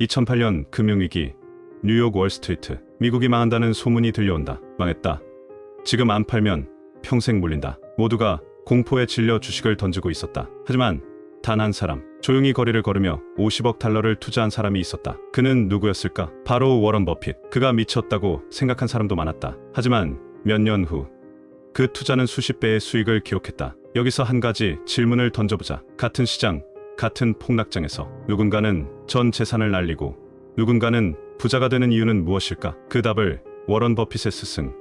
2008년 금융위기 뉴욕 월스트리트 미국이 망한다는 소문이 들려온다. 망했다. 지금 안 팔면 평생 물린다. 모두가 공포에 질려 주식을 던지고 있었다. 하지만 단 한 사람 조용히 거리를 걸으며 50억 달러를 투자한 사람이 있었다. 그는 누구였을까? 바로 워런 버핏. 그가 미쳤다고 생각한 사람도 많았다. 하지만 몇 년 후 그 투자는 수십 배의 수익을 기록했다. 여기서 한 가지 질문을 던져보자. 같은 시장, 같은 폭락장에서 누군가는 전 재산을 날리고 누군가는 부자가 되는 이유는 무엇일까? 그 답을 워런 버핏의 스승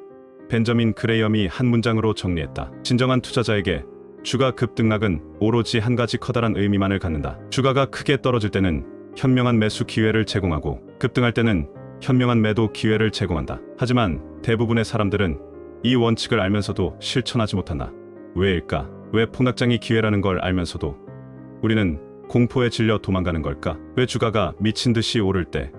벤저민 그레이엄이 한 문장으로 정리했다. 진정한 투자자에게 주가 급등락은 오로지 한 가지 커다란 의미만을 갖는다. 주가가 크게 떨어질 때는 현명한 매수 기회를 제공하고 급등할 때는 현명한 매도 기회를 제공한다. 하지만 대부분의 사람들은 이 원칙을 알면서도 실천하지 못한다. 왜일까? 왜 폭락장이 기회라는 걸 알면서도 우리는 공포에 질려 도망가는 걸까? 왜 주가가 미친 듯이 오를 때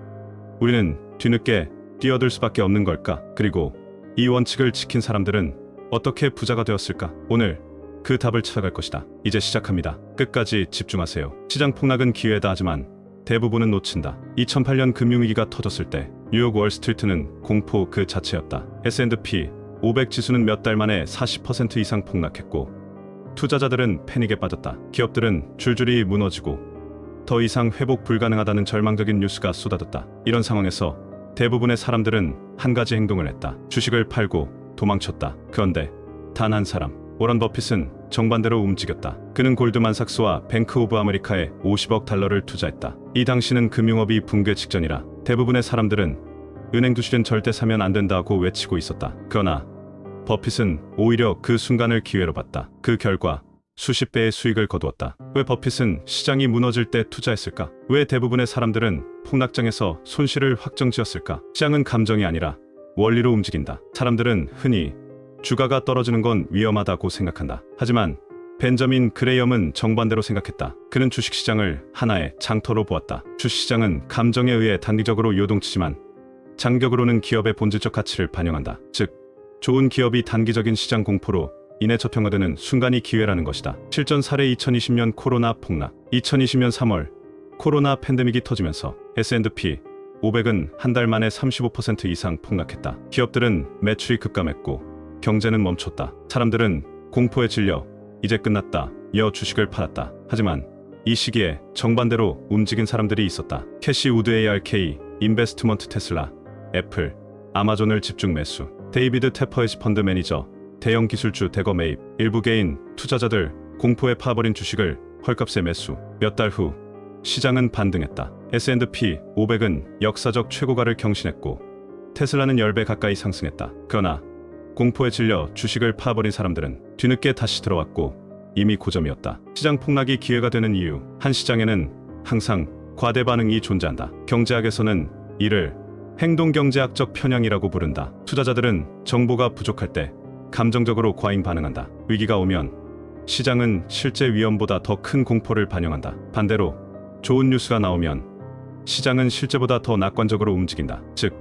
우리는 뒤늦게 뛰어들 수밖에 없는 걸까? 그리고 이 원칙을 지킨 사람들은 어떻게 부자가 되었을까? 오늘 그 답을 찾아갈 것이다. 이제 시작합니다. 끝까지 집중하세요. 시장 폭락은 기회다 하지만 대부분은 놓친다. 2008년 금융위기가 터졌을 때 뉴욕 월스트리트는 공포 그 자체였다. S&P 500 지수는 몇 달 만에 40% 이상 폭락했고 투자자들은 패닉에 빠졌다. 기업들은 줄줄이 무너지고 더 이상 회복 불가능하다는 절망적인 뉴스가 쏟아졌다. 이런 상황에서 대부분의 사람들은 한 가지 행동을 했다. 주식을 팔고 도망쳤다. 그런데 단 한 사람, 워런 버핏은 정반대로 움직였다. 그는 골드만삭스와 뱅크 오브 아메리카에 50억 달러를 투자했다. 이 당시는 금융업이 붕괴 직전이라 대부분의 사람들은 은행 주식은 절대 사면 안 된다고 외치고 있었다. 그러나 버핏은 오히려 그 순간을 기회로 봤다. 그 결과 수십 배의 수익을 거두었다. 왜 버핏은 시장이 무너질 때 투자했을까? 왜 대부분의 사람들은 폭락장에서 손실을 확정지었을까? 시장은 감정이 아니라 원리로 움직인다. 사람들은 흔히 주가가 떨어지는 건 위험하다고 생각한다. 하지만 벤저민 그레이엄은 정반대로 생각했다. 그는 주식시장을 하나의 장터로 보았다. 주식시장은 감정에 의해 단기적으로 요동치지만 장격으로는 기업의 본질적 가치를 반영한다. 즉, 좋은 기업이 단기적인 시장 공포로 인해 저평가되는 순간이 기회라는 것이다. 실전 사례 2020년 코로나 폭락, 2020년 3월 코로나 팬데믹이 터지면서 S&P 500은 한 달 만에 35% 이상 폭락했다. 기업들은 매출이 급감했고 경제는 멈췄다. 사람들은 공포에 질려 이제 끝났다. 여 주식을 팔았다. 하지만 이 시기에 정반대로 움직인 사람들이 있었다. 캐시 우드 ARK, 인베스트먼트 테슬라, 애플, 아마존을 집중 매수. 데이비드 테퍼의 펀드 매니저, 대형 기술주 대거 매입, 일부 개인 투자자들 공포에 파버린 주식을 헐값에 매수. 몇 달 후 시장은 반등했다. S&P 500은 역사적 최고가를 경신했고 테슬라는 10배 가까이 상승했다. 그러나 공포에 질려 주식을 파버린 사람들은 뒤늦게 다시 들어왔고 이미 고점이었다. 시장 폭락이 기회가 되는 이유. 한 시장에는 항상 과대 반응이 존재한다. 경제학에서는 이를 행동경제학적 편향이라고 부른다. 투자자들은 정보가 부족할 때 감정적으로 과잉 반응한다. 위기가 오면 시장은 실제 위험보다 더 큰 공포를 반영한다. 반대로 좋은 뉴스가 나오면 시장은 실제보다 더 낙관적으로 움직인다. 즉,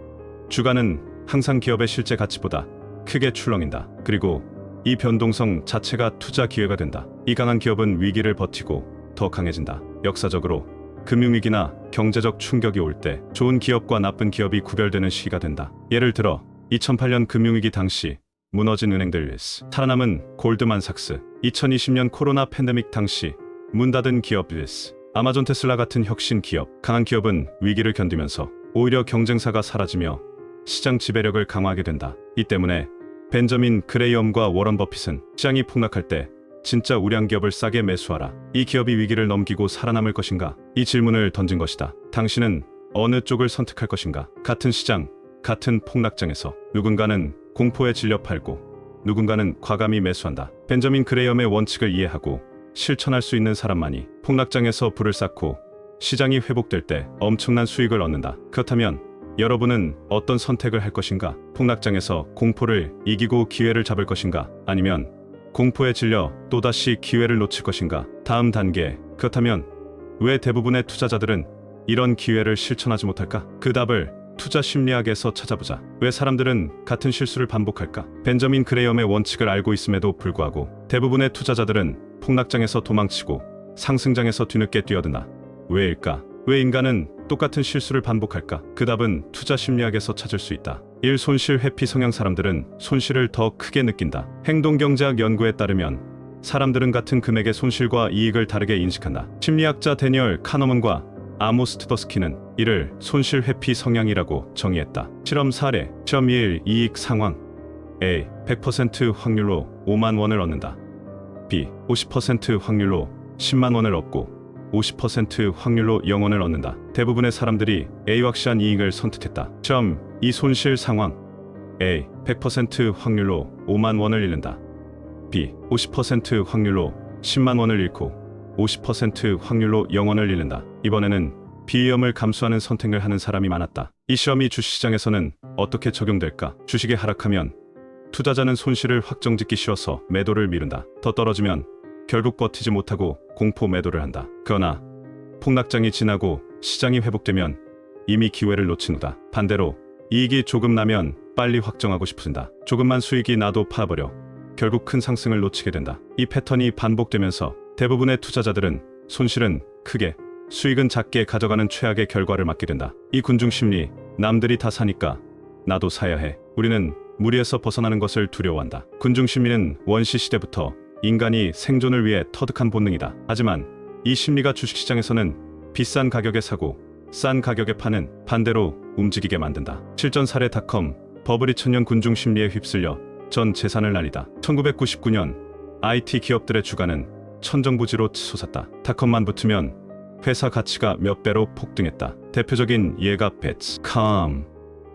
주가는 항상 기업의 실제 가치보다 크게 출렁인다. 그리고 이 변동성 자체가 투자 기회가 된다. 이 강한 기업은 위기를 버티고 더 강해진다. 역사적으로 금융위기나 경제적 충격이 올 때 좋은 기업과 나쁜 기업이 구별되는 시기가 된다. 예를 들어 2008년 금융위기 당시 무너진 은행들 리스 살아남은 골드만삭스 2020년 코로나 팬데믹 당시 문 닫은 기업 리스 아마존 테슬라 같은 혁신 기업 강한 기업은 위기를 견디면서 오히려 경쟁사가 사라지며 시장 지배력을 강화하게 된다. 이 때문에 벤저민 그레이엄과 워런 버핏은 시장이 폭락할 때 진짜 우량 기업을 싸게 매수하라. 이 기업이 위기를 넘기고 살아남을 것인가? 이 질문을 던진 것이다. 당신은 어느 쪽을 선택할 것인가? 같은 시장, 같은 폭락장에서 누군가는 공포에 질려 팔고 누군가는 과감히 매수한다. 벤저민 그레이엄의 원칙을 이해하고 실천할 수 있는 사람만이 폭락장에서 불을 쌓고 시장이 회복될 때 엄청난 수익을 얻는다. 그렇다면 여러분은 어떤 선택을 할 것인가? 폭락장에서 공포를 이기고 기회를 잡을 것인가? 아니면 공포에 질려 또다시 기회를 놓칠 것인가? 다음 단계. 그렇다면 왜 대부분의 투자자들은 이런 기회를 실천하지 못할까? 그 답을 투자 심리학에서 찾아보자. 왜 사람들은 같은 실수를 반복할까? 벤저민 그레이엄의 원칙을 알고 있음에도 불구하고 대부분의 투자자들은 폭락장에서 도망치고 상승장에서 뒤늦게 뛰어드나? 왜일까? 왜 인간은 똑같은 실수를 반복할까? 그 답은 투자 심리학에서 찾을 수 있다. 1. 손실 회피 성향 사람들은 손실을 더 크게 느낀다. 행동경제학 연구에 따르면 사람들은 같은 금액의 손실과 이익을 다르게 인식한다. 심리학자 데니얼 카너먼과 아모스 트더스키는 이를 손실 회피 성향이라고 정의했다. 실험 사례, 시험 1 이익 상황 A. 100% 확률로 5만 원을 얻는다. B. 50% 확률로 10만 원을 얻고 50% 확률로 0원을 얻는다. 대부분의 사람들이 A 확실한 이익을 선택했다. 시험 이 손실 상황 A. 100% 확률로 5만 원을 잃는다. B. 50% 확률로 10만 원을 잃고 50% 확률로 0원을 잃는다. 이번에는 비위험을 감수하는 선택을 하는 사람이 많았다. 이 시험이 주식시장에서는 어떻게 적용될까? 주식이 하락하면 투자자는 손실을 확정짓기 쉬워서 매도를 미룬다. 더 떨어지면 결국 버티지 못하고 공포 매도를 한다. 그러나 폭락장이 지나고 시장이 회복되면 이미 기회를 놓친 후다. 반대로 이익이 조금 나면 빨리 확정하고 싶어진다. 조금만 수익이 나도 파버려 결국 큰 상승을 놓치게 된다. 이 패턴이 반복되면서 대부분의 투자자들은 손실은 크게 수익은 작게 가져가는 최악의 결과를 맞게 된다. 이 군중 심리 남들이 다 사니까 나도 사야 해. 우리는 무리에서 벗어나는 것을 두려워한다. 군중 심리는 원시 시대부터 인간이 생존을 위해 터득한 본능이다. 하지만 이 심리가 주식시장에서는 비싼 가격에 사고 싼 가격에 파는 반대로 움직이게 만든다. 실전 사례 닷컴 버블이 천년 군중 심리에 휩쓸려 전 재산을 날리다. 1999년 IT 기업들의 주가는 천정부지로 치솟았다. 닷컴만 붙으면 회사 가치가 몇 배로 폭등했다. 대표적인 예가 배츠, 캄.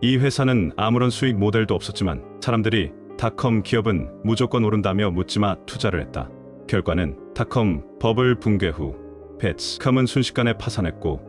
이 회사는 아무런 수익 모델도 없었지만 사람들이 닷컴 기업은 무조건 오른다며 묻지마 투자를 했다. 결과는 닷컴 버블 붕괴 후 배츠컴은 순식간에 파산했고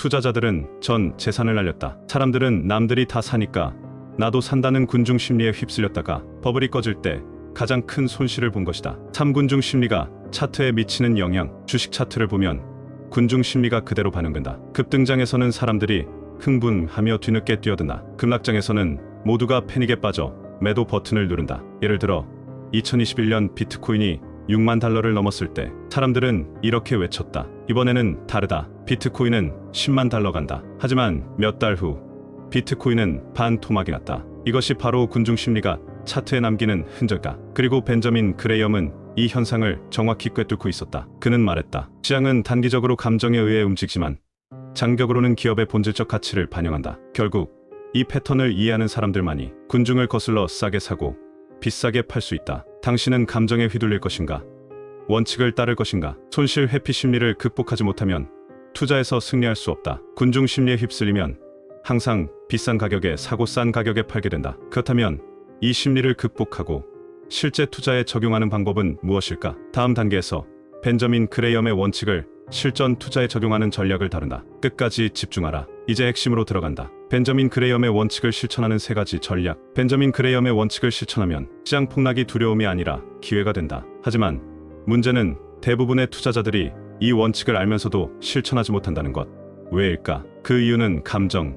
투자자들은 전 재산을 날렸다. 사람들은 남들이 다 사니까 나도 산다는 군중 심리에 휩쓸렸다가 버블이 꺼질 때 가장 큰 손실을 본 것이다. 3군중 심리가 차트에 미치는 영향. 주식 차트를 보면 군중 심리가 그대로 반영된다. 급등장에서는 사람들이 흥분하며 뒤늦게 뛰어든다. 급락장에서는 모두가 패닉에 빠져 매도 버튼을 누른다. 예를 들어 2021년 비트코인이 6만 달러를 넘었을 때 사람들은 이렇게 외쳤다. 이번에는 다르다. 비트코인은 10만 달러 간다. 하지만 몇 달 후 비트코인은 반토막이 났다. 이것이 바로 군중 심리가 차트에 남기는 흔적이다. 그리고 벤저민 그레이엄은 이 현상을 정확히 꿰뚫고 있었다. 그는 말했다. 시장은 단기적으로 감정에 의해 움직이지만 장격으로는 기업의 본질적 가치를 반영한다. 결국 이 패턴을 이해하는 사람들만이 군중을 거슬러 싸게 사고 비싸게 팔 수 있다. 당신은 감정에 휘둘릴 것인가? 원칙을 따를 것인가? 손실 회피 심리를 극복하지 못하면 투자에서 승리할 수 없다. 군중 심리에 휩쓸리면 항상 비싼 가격에 사고 싼 가격에 팔게 된다. 그렇다면 이 심리를 극복하고 실제 투자에 적용하는 방법은 무엇일까? 다음 단계에서 벤저민 그레이엄의 원칙을 실전 투자에 적용하는 전략을 다룬다. 끝까지 집중하라. 이제 핵심으로 들어간다. 벤저민 그레이엄의 원칙을 실천하는 세 가지 전략. 벤저민 그레이엄의 원칙을 실천하면 시장 폭락이 두려움이 아니라 기회가 된다. 하지만 문제는 대부분의 투자자들이 이 원칙을 알면서도 실천하지 못한다는 것. 왜일까? 그 이유는 감정,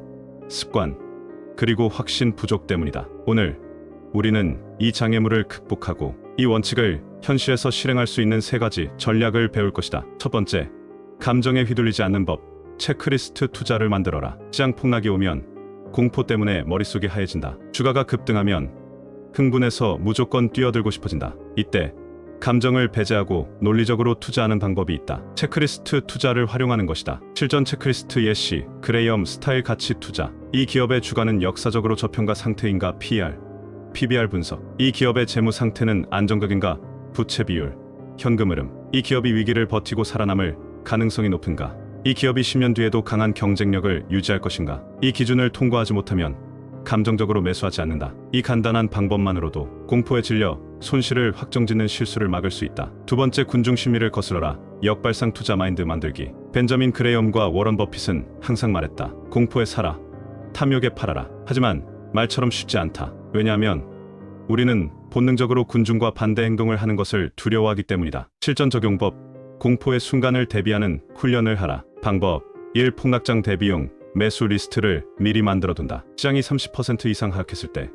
습관, 그리고 확신 부족 때문이다. 오늘 우리는 이 장애물을 극복하고 이 원칙을 현실에서 실행할 수 있는 세 가지 전략을 배울 것이다. 첫 번째, 감정에 휘둘리지 않는 법. 체크리스트 투자를 만들어라. 시장 폭락이 오면 공포 때문에 머릿속이 하얘진다. 주가가 급등하면 흥분해서 무조건 뛰어들고 싶어진다. 이때 감정을 배제하고 논리적으로 투자하는 방법이 있다. 체크리스트 투자를 활용하는 것이다. 실전 체크리스트 예시, 그레이엄 스타일 가치 투자. 이 기업의 주가는 역사적으로 저평가 상태인가 PR, PBR 분석. 이 기업의 재무 상태는 안정적인가? 부채 비율, 현금 흐름. 이 기업이 위기를 버티고 살아남을 가능성이 높은가? 이 기업이 10년 뒤에도 강한 경쟁력을 유지할 것인가? 이 기준을 통과하지 못하면 감정적으로 매수하지 않는다. 이 간단한 방법만으로도 공포에 질려 손실을 확정짓는 실수를 막을 수 있다. 두 번째 군중 심리를 거슬러라. 역발상 투자 마인드 만들기. 벤저민 그레이엄과 워런 버핏은 항상 말했다. 공포에 살아. 탐욕에 팔아라. 하지만 말처럼 쉽지 않다. 왜냐하면 우리는 본능적으로 군중과 반대 행동을 하는 것을 두려워하기 때문이다. 실전 적용법. 공포의 순간을 대비하는 훈련을 하라. 방법 1. 폭락장 대비용 매수 리스트를 미리 만들어둔다. 시장이 30% 이상 하락했을 때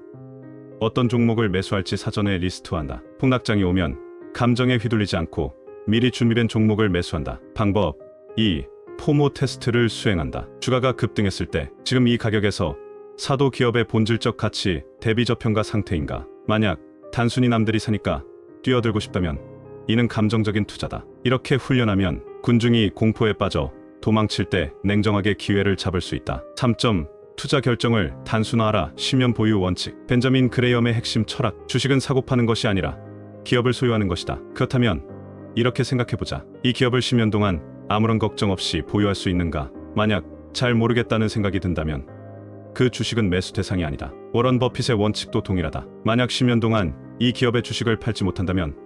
어떤 종목을 매수할지 사전에 리스트화한다. 폭락장이 오면 감정에 휘둘리지 않고 미리 준비된 종목을 매수한다. 방법 2. 포모 테스트를 수행한다. 주가가 급등했을 때 지금 이 가격에서 사도 기업의 본질적 가치 대비 저평가 상태인가? 만약 단순히 남들이 사니까 뛰어들고 싶다면 이는 감정적인 투자다. 이렇게 훈련하면 군중이 공포에 빠져 도망칠 때 냉정하게 기회를 잡을 수 있다. 3점 투자 결정을 단순화하라. 시면 보유 원칙. 벤자민 그레이엄의 핵심 철학. 주식은 사고 파는 것이 아니라 기업을 소유하는 것이다. 그렇다면 이렇게 생각해보자. 이 기업을 10년 동안 아무런 걱정 없이 보유할 수 있는가? 만약 잘 모르겠다는 생각이 든다면 그 주식은 매수 대상이 아니다. 워런 버핏의 원칙도 동일하다. 만약 10년 동안 이 기업의 주식을 팔지 못한다면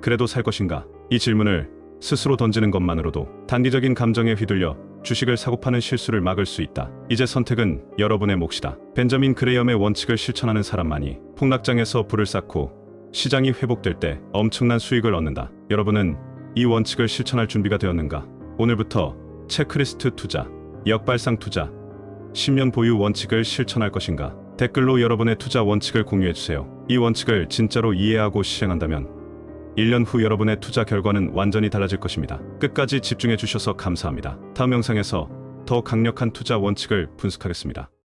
그래도 살 것인가? 이 질문을 스스로 던지는 것만으로도 단기적인 감정에 휘둘려 주식을 사고 파는 실수를 막을 수 있다. 이제 선택은 여러분의 몫이다. 벤저민 그레이엄의 원칙을 실천하는 사람만이 폭락장에서 불을 쌓고 시장이 회복될 때 엄청난 수익을 얻는다. 여러분은 이 원칙을 실천할 준비가 되었는가? 오늘부터 체크리스트 투자, 역발상 투자, 10년 보유 원칙을 실천할 것인가? 댓글로 여러분의 투자 원칙을 공유해 주세요. 이 원칙을 진짜로 이해하고 실행한다면 1년 후 여러분의 투자 결과는 완전히 달라질 것입니다. 끝까지 집중해 주셔서 감사합니다. 다음 영상에서 더 강력한 투자 원칙을 분석하겠습니다.